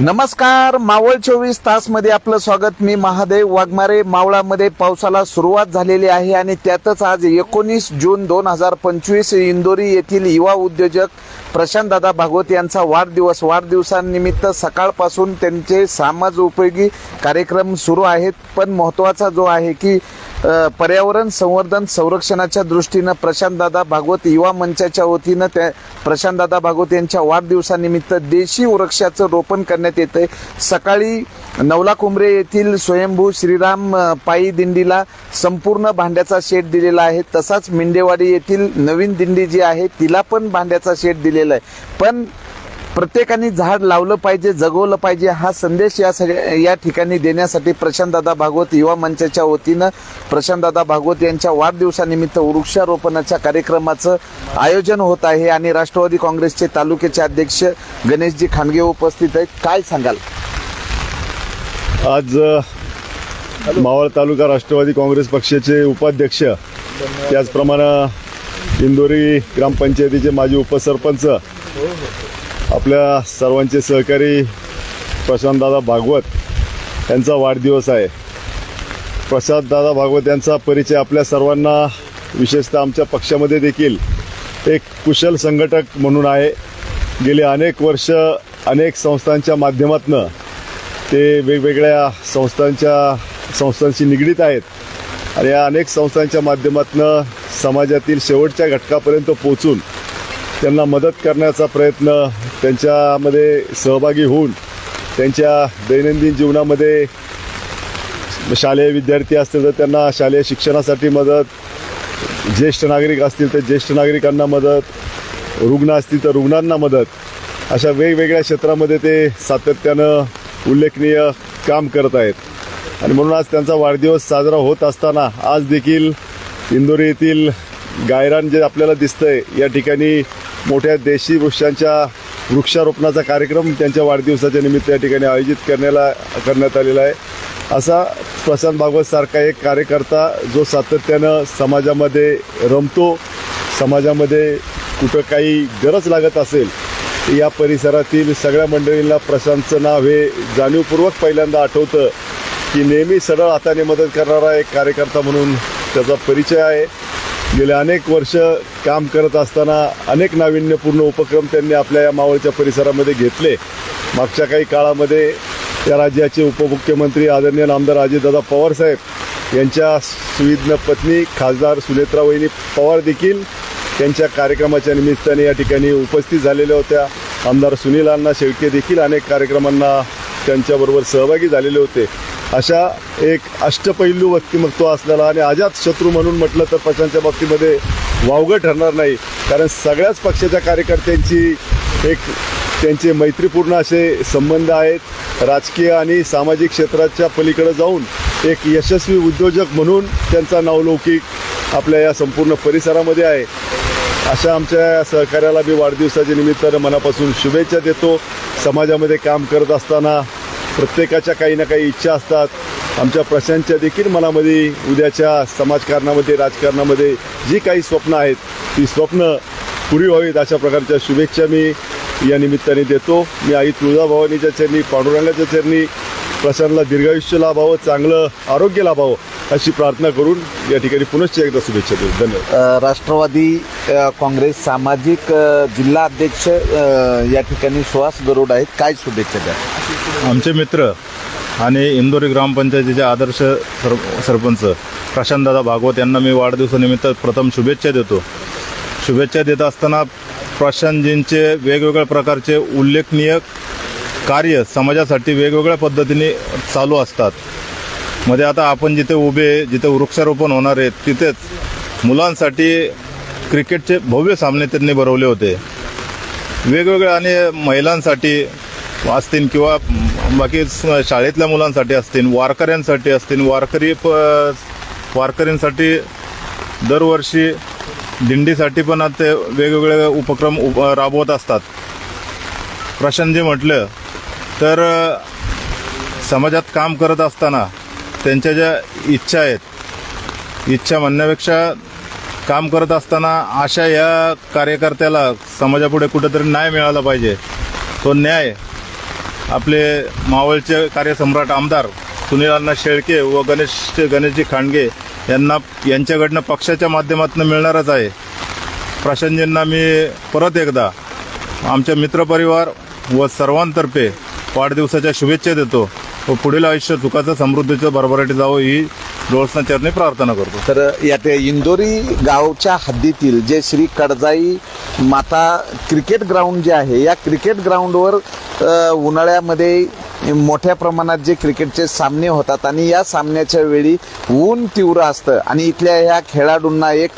नमस्कार मावळ चोवीस तासमध्ये आपलं स्वागत. मी महादेव वाघमारे. मावळामध्ये पावसाला सुरुवात झालेली आहे आणि त्यातच आज एकोणीस जून दोन हजार पंचवीस इंदोरी येथील युवा उद्योजक प्रशांत दादा भागवत यांचा वाढदिवस. वाढदिवसानिमित्त सकाळपासून त्यांचे समाज उपयोगी कार्यक्रम सुरू आहेत. पण महत्त्वाचा जो आहे की पर्यावरण संवर्धन संरक्षणाच्या दृष्टीनं प्रशांतदादा भागवत युवा मंचाच्या वतीनं त्या प्रशांतदादा भागवत यांच्या वाढदिवसानिमित्त देशी वृक्षाचं रोपण करण्यात येतंय. सकाळी नवला कुंभरे येथील स्वयंभू श्रीराम पायी दिंडीला संपूर्ण भांड्याचा शेड दिलेला आहे. तसाच मिंडेवाडी येथील नवीन दिंडी जी आहे तिला पण भांड्याचा शेड दिलेला आहे. पण प्रत्येकाने झाड लावलं पाहिजे जगवलं पाहिजे हा संदेश या सगळ्या या ठिकाणी देण्यासाठी प्रशांतदादा भागवत युवा मंचाच्या वतीनं प्रशांतदादा भागवत यांच्या वाढदिवसानिमित्त वृक्षारोपणाच्या कार्यक्रमाचं आयोजन होत आहे आणि राष्ट्रवादी काँग्रेसचे तालुक्याचे अध्यक्ष गणेशजी खांडगे उपस्थित आहेत. काय सांगाल? आज मावळ तालुका राष्ट्रवादी काँग्रेस पक्षाचे उपाध्यक्ष त्याचप्रमाणे इंदोरी ग्रामपंचायतीचे माजी उपसरपंच आपल्या सर्वांचे सहकारी प्रशांतदादा भागवत यांचा वाढदिवस आहे. प्रशांतदादा भागवत यांचा परिचय आपल्या सर्वांना विशेषतः आमच्या पक्षामध्ये देखील एक कुशल संघटक म्हणून आहे. गेली अनेक वर्ष अनेक संस्थांच्या माध्यमातनं ते वेगवेगळ्या संस्थांच्या संस्थांशी निगडीत आहेत. आणि या अनेक संस्थांच्या माध्यमातनं समाजातील शेवटच्या घटकापर्यंत पोचून त्यांना मदत करण्याचा प्रयत्न त्यांच्यामध्ये सहभागी होऊन त्यांच्या दैनंदिन जीवनामध्ये शालेय विद्यार्थी असतील तर त्यांना शालेय शिक्षणासाठी मदत ज्येष्ठ नागरिक असतील तर ज्येष्ठ नागरिकांना मदत रुग्ण असतील तर रुग्णांना मदत अशा वेगवेगळ्या क्षेत्रामध्ये ते सातत्यानं उल्लेखनीय काम करत आहेत. आणि म्हणून आज त्यांचा वाढदिवस साजरा होत असताना आज देखील इंदोरी येथील गायरान जे आपल्याला दिसतंय या ठिकाणी मोठ्या देशी वृक्षांच्या वृक्षारोपणाचा कार्यक्रम त्यांच्या वाढदिवसाच्या निमित्त या ठिकाणी आयोजित करण्याला करण्यात आलेला आहे. असा प्रशांत भागवत सारखा एक कार्यकर्ता जो सातत्यानं समाजामध्ये रमतो समाजामध्ये कुठं काही गरज लागत असेल या परिसरातील सगळ्या मंडळींना प्रशांतचं नाव हे जाणीवपूर्वक पहिल्यांदा आठवतं की नेहमी सरळ हाताने मदत करणारा एक कार्यकर्ता म्हणून त्याचा परिचय आहे. गेले अनेक वर्ष काम करत असताना अनेक नाविन्यपूर्ण उपक्रम त्यांनी आपल्या या मावळच्या परिसरामध्ये घेतले. मागच्या काही काळामध्ये त्या राज्याचे उपमुख्यमंत्री आदरणीय नामदार अजितदादा पवारसाहेब यांच्या सुविज्ञ पत्नी खासदार सुनेत्रा वहिनी पवार देखील त्यांच्या कार्यक्रमाच्या निमित्ताने या ठिकाणी उपस्थित झालेल्या होत्या. आमदार सुनील अण्णा शेळके देखील अनेक कार्यक्रमांना त्यांच्याबरोबर सहभागी झालेले होते. अशा एक अष्टपैलू व्यक्तिमत्व असलेला आणि अजात शत्रू म्हणून म्हटलं तर पक्षांच्या बाबतीमध्ये वावगं ठरणार नाही. कारण सगळ्याच पक्षाच्या कार्यकर्त्यांची एक त्यांचे मैत्रीपूर्ण असे संबंध आहेत. राजकीय आणि सामाजिक क्षेत्राच्या पलीकडे जाऊन एक यशस्वी उद्योजक म्हणून त्यांचा नावलौकिक आपल्या या संपूर्ण परिसरामध्ये आहे. अशा आमच्या सहकार्याला मी वाढदिवसाच्या निमित्तानं मनापासून शुभेच्छा देतो. समाजामध्ये काम करत असताना प्रत्येकाच्या काही ना काही इच्छा असतात. आमच्या प्रशांतच्या देखील मनामध्ये उद्याच्या समाजकारणामध्ये राजकारणामध्ये जी काही स्वप्न आहेत ती स्वप्न पुरी व्हावीत अशा प्रकारच्या शुभेच्छा मी या निमित्ताने देतो. मी आई तुळजाभवानीच्या चरणी पांडुरंगाच्या चरणी प्रशांतला दीर्घायुष्य लाभावं चांगलं आरोग्य लाभावं. अशी प्रार्थना करून या ठिकाणी पुनश्च एकदा शुभेच्छा देतो धन्यवाद. राष्ट्रवादी काँग्रेस सामाजिक जिल्हा अध्यक्ष या ठिकाणी सुहास गरुड आहेत. काय शुभेच्छा द्या? आमचे मित्र आणि इंदोरी ग्रामपंचायतीचे आदर्श सर सरपंच प्रशांतदादा भागवत यांना मी वाढदिवसानिमित्त प्रथम शुभेच्छा देतो. शुभेच्छा देत असताना प्रशांतजींचे वेगवेगळ्या प्रकारचे उल्लेखनीय कार्य समाजासाठी वेगवेगळ्या पद्धतीने चालू असतात. मध्ये आता आपण जिथे उभे जिथे वृक्षारोपण होणार आहे तिथेच मुलांसाठी क्रिकेटचे भव्य सामने त्यांनी भरवले होते. वेगवेगळ्या आणि महिलांसाठी असतील किंवा बाकी स- शाळेतल्या मुलांसाठी असतील वारकऱ्यांसाठी असतील वारकरी प वारकऱ्यांसाठी दरवर्षी दिंडीसाठी पण ते वेगवेगळे उपक्रम उप राबवत असतात. प्रशांतजी म्हटलं तर समाजात काम करत असताना त्यांच्या ज्या इच्छा आहेत इच्छा म्हणण्यापेक्षा काम करत असताना अशा या कार्यकर्त्याला समाजापुढे कुठेतरी न्याय मिळाला पाहिजे. तो न्याय आपले मावळचे कार्यसम्राट आमदार सुनील शेळके व गणेश गणेशजी खांडगे यांना यांच्याकडनं पक्षाच्या माध्यमातून मिळणारच आहे. प्रशांतजींना मी परत एकदा आमच्या मित्रपरिवार व सर्वांतर्फे वाढदिवसाच्या शुभेच्छा देतो. व पुढील आयुष्य सुखाचं समृद्धीचं भरभराटी जावं ही डोळसना चरणी प्रार्थना करतो. तर यात इंदोरी गावच्या हद्दीतील जे श्री कडजाई माता क्रिकेट ग्राउंड जे आहे या क्रिकेट ग्राउंडवर उन्हाळ्यामध्ये मोठ्या प्रमाणात जे क्रिकेटचे सामने होतात आणि या सामन्याच्या वेळी ऊन तीव्र असतं. आणि इथल्या ह्या खेळाडूंना एक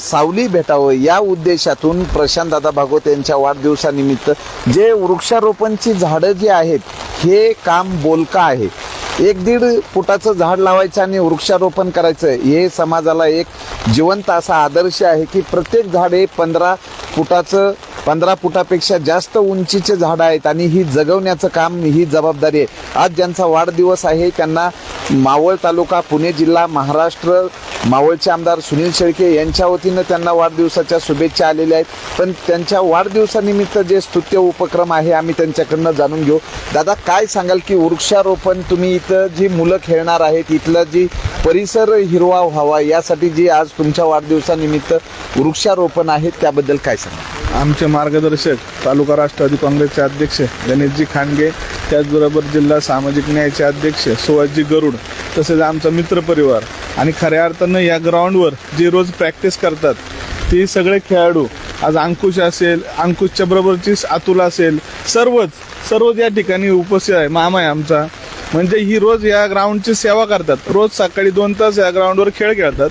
सावली भेटावं या उद्देशातून प्रशांत दादा भागवत यांच्या वाढदिवसानिमित्त जे वृक्षारोपणची झाडं जी आहेत हे काम बोलका आहे. एक दीड फुटाचं झाड लावायचं आणि वृक्षारोपण करायचं हे समाजाला एक जिवंत असा आदर्श आहे की प्रत्येक झाड हे पंधरा फुटाचं पंधरा फुटापेक्षा जास्त उंचीचे झाडं आहेत आणि ही जगवण्याचं काम ही जबाबदारी आहे. आज ज्यांचा वाढदिवस आहे त्यांना मावळ तालुका पुणे जिल्हा महाराष्ट्र मावळचे आमदार सुनील शेळके यांच्या वतीनं त्यांना वाढदिवसाच्या शुभेच्छा आलेल्या आहेत. पण त्यांच्या वाढदिवसानिमित्त जे स्तुत्य उपक्रम आहे आम्ही त्यांच्याकडनं जाणून घेऊ. दादा काय सांगाल की वृक्षारोपण तुम्ही इथं जी मुलं खेळणार आहेत इथलं जी परिसर हिरवा व्हावा यासाठी जी आज तुमच्या वाढदिवसानिमित्त वृक्षारोपण आहे त्याबद्दल काय सांगा आमचे मार्गदर्शक तालुका राष्ट्रवादी काँग्रेसचे अध्यक्ष गणेशजी खांडगे त्याचबरोबर जिल्हा सामाजिक न्यायाचे अध्यक्ष सुभाषजी गरुड तसेच आमचा मित्रपरिवार आणि खऱ्या अर्थानं या ग्राउंडवर जे रोज प्रॅक्टिस करतात ते सगळे खेळाडू आज अंकुश असेल अंकुशच्या बरोबरची अतुल असेल सर्वच सर्वच या ठिकाणी उपस्थित आहे. मामा आहे आमचा. म्हणजे ही रोज या ग्राउंडची सेवा करतात. रोज सकाळी दोन तास या ग्राउंडवर खेळ खेळतात.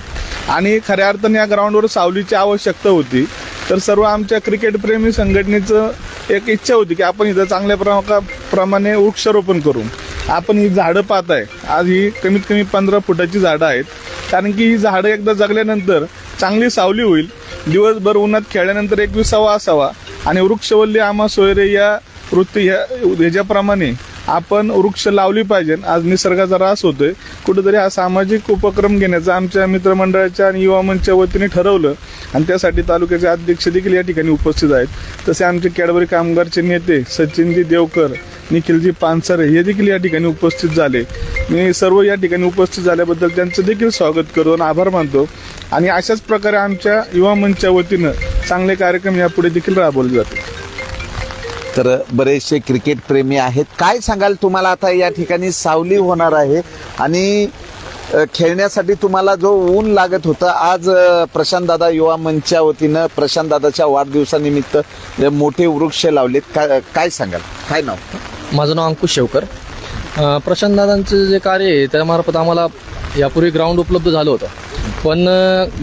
आणि खऱ्या अर्थानं या ग्राउंडवर सावलीची आवश्यकता होती. तर सर्व आमच्या क्रिकेटप्रेमी संघटनेचं एक इच्छा होती की आपण इथं चांगल्या प्रमा प्रमाणे वृक्षारोपण करू. आपण ही झाडं पाहत आहे आज ही कमीत कमी पंधरा फुटाची झाडं आहेत. कारण की ही झाडं एकदा जगल्यानंतर चांगली सावली होईल. दिवसभर उन्हात खेळल्यानंतर एक विसावा असावा. आणि वृक्षवल्ली आम्हा सोयरे या वृत्ती ह्या ह्याच्याप्रमाणे आपण वृक्ष लावली पाहिजे. आज निसर्गाचा ऱ्हास होतोय. कुठेतरी हा सामाजिक उपक्रम घेण्याचा आमच्या मित्रमंडळाच्या आणि युवा मंचच्या वतीने ठरवलं आणि त्यासाठी तालुक्याचे अध्यक्ष देखील या ठिकाणी उपस्थित आहेत. तसे आमचे कॅडबरी कामगारचे नेते सचिनजी देवकर निखिलजी पानसरे हे देखील या ठिकाणी उपस्थित झाले. मी सर्व या ठिकाणी उपस्थित झाल्याबद्दल त्यांचं देखील स्वागत करतो आणि आभार मानतो. आणि अशाच प्रकारे आमच्या युवा मंचच्या वतीनं चांगले कार्यक्रम यापुढे देखील राबवले जातील. तर बरेचसे क्रिकेट प्रेमी आहेत. काय सांगाल तुम्हाला आता या ठिकाणी सावली होणार आहे? आणि खेळण्यासाठी तुम्हाला जो ऊन लागत होतं आज प्रशांत दादा युवा मंचच्या वतीनं प्रशांत दादाच्या वाढदिवसानिमित्त जे मोठे वृक्ष लावलेत काय काय सांगाल? काय नाव? माझं नाव अंकुश शेवकर. प्रशांतदादांचं प्रशांत दादांचं जे कार्य आहे त्यामार्फत आम्हाला यापूर्वी ग्राउंड उपलब्ध झालं होतं. पण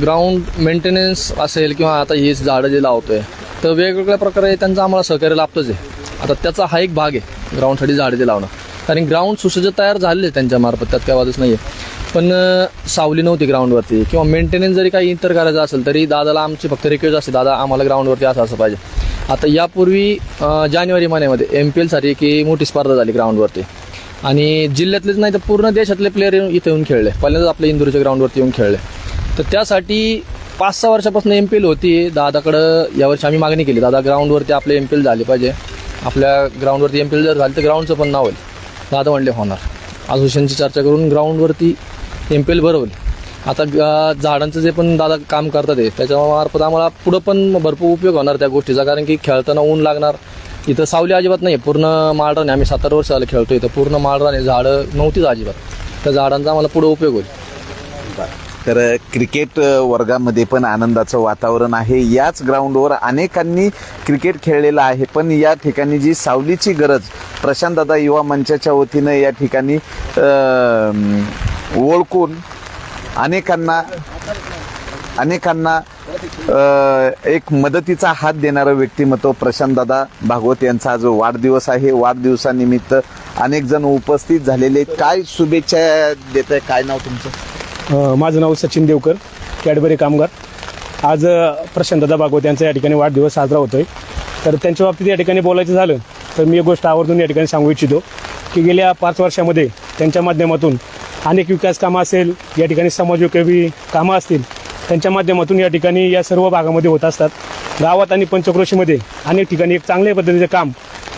ग्राउंड मेंटेनन्स असेल किंवा आता ही झाडं जे लावतोय तर वेगवेगळ्या प्रकारे त्यांचं आम्हाला सहकार्य लाभतंच आहे. आता त्याचा हा एक भाग आहे ग्राउंडसाठी झाडे ते लावणं. कारण ग्राउंड सुसज्ज तयार झालेले त्यांच्या मार्फत त्यात काय वादच नाही आहे पण सावली नव्हती ग्राउंडवरती किंवा मेंटेनन्स जरी काही इतर करायचं असेल तरी दादाला आमची फक्त रिक्वेस्ट असते दादा आम्हाला ग्राउंडवरती असं असं पाहिजे. आता यापूर्वी जानेवारी महिन्यामध्ये एम पी एलसाठी की मोठी स्पर्धा झाली ग्राउंडवरती आणि जिल्ह्यातलेच नाही तर पूर्ण देशातले प्लेयर येऊन इथे येऊन खेळले. पहिल्यांदाच आपल्या इंदूरच्या ग्राउंडवरती येऊन खेळले. तर त्यासाठी पाच सहा वर्षापासून एम पी एल होती. दादाकडं यावर्षी आम्ही मागणी केली. दादा ग्राउंडवरती आपले एम पी एल झाले पाहिजे. आपल्या ग्राउंडवरती एम पी एल जर झाले तर ग्राउंडचं पण नाव होईल. दादा म्हणले होणार. असोसिएशनची चर्चा करून ग्राउंडवरती एम पी एल भरवली. आता झाडांचं जे पण दादा काम करतात आहे त्याच्यामार्फत आम्हाला पुढं पण भरपूर उपयोग होणार त्या गोष्टीचा. कारण की खेळताना ऊन लागणार. इथं सावली अजिबात नाही पूर्ण माळराने आम्ही सात आठ वर्ष झालं खेळतो इथं पूर्ण माळराने झाडं नव्हतीच अजिबात. त्या झाडांचा आम्हाला पुढं उपयोग होईल. तर क्रिकेट वर्गामध्ये पण आनंदाचं वातावरण आहे. याच ग्राउंडवर अनेकांनी क्रिकेट खेळलेलं आहे. पण या ठिकाणी जी सावलीची गरज प्रशांतदादा युवा मंचाच्या वतीनं या ठिकाणी ओळखून अनेकांना अनेकांना एक मदतीचा हात देणारं व्यक्तिमत्व प्रशांतदादा भागवत यांचा आज वाढदिवस आहे. वाढदिवसानिमित्त अनेक जण उपस्थित झालेले काय शुभेच्छा देत आहे काय नाव तुमचं? माझं नाव सचिन देवकर कॅडबरी कामगार. आज अ, प्रशांतदा भागवत यांचा या ठिकाणी वाढदिवस साजरा होतोय. तर त्यांच्या बाबतीत या ठिकाणी बोलायचं झालं तर मी एक गोष्ट आवर्जून या ठिकाणी सांगू इच्छितो की गेल्या पाच वर्षामध्ये त्यांच्या माध्यमातून अनेक विकास कामं असेल या ठिकाणी समाजोपयोगी कामं असतील त्यांच्या माध्यमातून या ठिकाणी या सर्व भागामध्ये होत असतात. गावात आणि पंचक्रोशीमध्ये अनेक ठिकाणी एक चांगल्या पद्धतीचं काम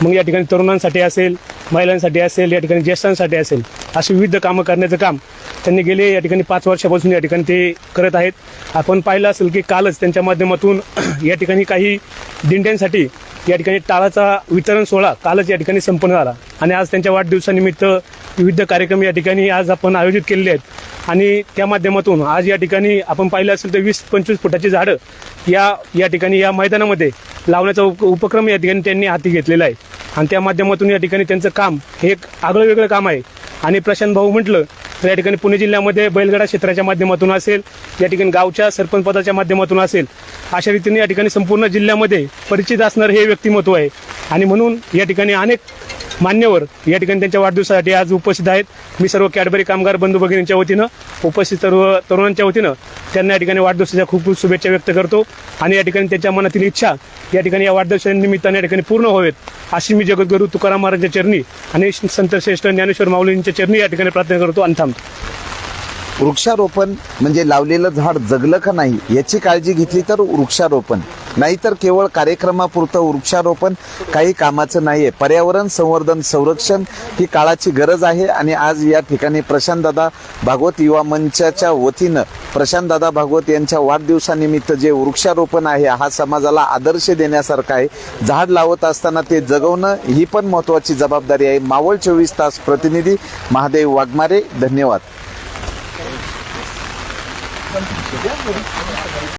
मग या ठिकाणी तरुणांसाठी असेल महिलांसाठी असेल या ठिकाणी ज्येष्ठांसाठी असेल अशी विविध कामं करण्याचं काम त्यांनी गेले या ठिकाणी पाच वर्षापासून या ठिकाणी ते करत आहेत आपण पाहिलं असेल की कालच त्यांच्या माध्यमातून या ठिकाणी काही दिंड्यांसाठी या ठिकाणी टाळाचा वितरण सोहळा कालच या ठिकाणी संपन्न झाला आणि आज त्यांच्या वाढदिवसानिमित्त विविध कार्यक्रम या ठिकाणी आज आपण आयोजित केलेले आहेत आणि त्या माध्यमातून आज या ठिकाणी आपण पाहिलं असेल तर वीस पंचवीस फुटाची झाडं या या ठिकाणी या मैदानामध्ये लावण्याचा उप उपक्रम या ठिकाणी त्यांनी हाती घेतलेला आहे आणि त्या माध्यमातून या ठिकाणी त्यांचं काम हे एक आगळं वेगळं काम आहे. आणि प्रशांत भाऊ म्हटलं तर या ठिकाणी पुणे जिल्ह्यामध्ये बैलगाडा क्षेत्राच्या माध्यमातून असेल या ठिकाणी गावच्या सरपंच पदाच्या माध्यमातून असेल अशा रीतीने या ठिकाणी संपूर्ण जिल्ह्यामध्ये परिचित असणारं हे व्यक्तिमत्व आहे. आणि म्हणून या ठिकाणी अनेक मान्यवर या ठिकाणी त्यांच्या वाढदिवसासाठी आज उपस्थित आहेत. मी सर्व कॅडबरी कामगार बंधू भगिनींच्या वतीनं उपस्थित सर्व तरुणांच्या वतीनं त्यांना या ठिकाणी वाढदिवसाच्या खूप खूप शुभेच्छा व्यक्त करतो. आणि या ठिकाणी त्यांच्या मनातील इच्छा या ठिकाणी या वाढदिवसाच्या निमित्ताने या ठिकाणी पूर्ण व्हावेत अशी मी जगद्गुरू तुकाराम महाराजांच्या चरणी आणि संत श्रेष्ठ ज्ञानेश्वर माऊलींच्या चरणी या ठिकाणी प्रार्थना करतो आणि थांबतो. वृक्षारोपण म्हणजे लावलेलं झाड जगलं का नाही याची काळजी घेतली तर वृक्षारोपण. नाहीतर केवळ कार्यक्रमापुरतं वृक्षारोपण काही कामाचं नाही आहे पर्यावरण संवर्धन संरक्षण ही काळाची गरज आहे आणि आज या ठिकाणी प्रशांतदादा भागवत युवा मंचाच्या वतीनं प्रशांतदादा भागवत यांच्या वाढदिवसानिमित्त जे वृक्षारोपण आहे हा समाजाला आदर्श देण्यासारखा आहे. झाड लावत असताना ते जगवणं ही पण महत्वाची जबाबदारी आहे. मावळ चोवीस तास प्रतिनिधी महादेव वाघमारे धन्यवाद. Yapmadım.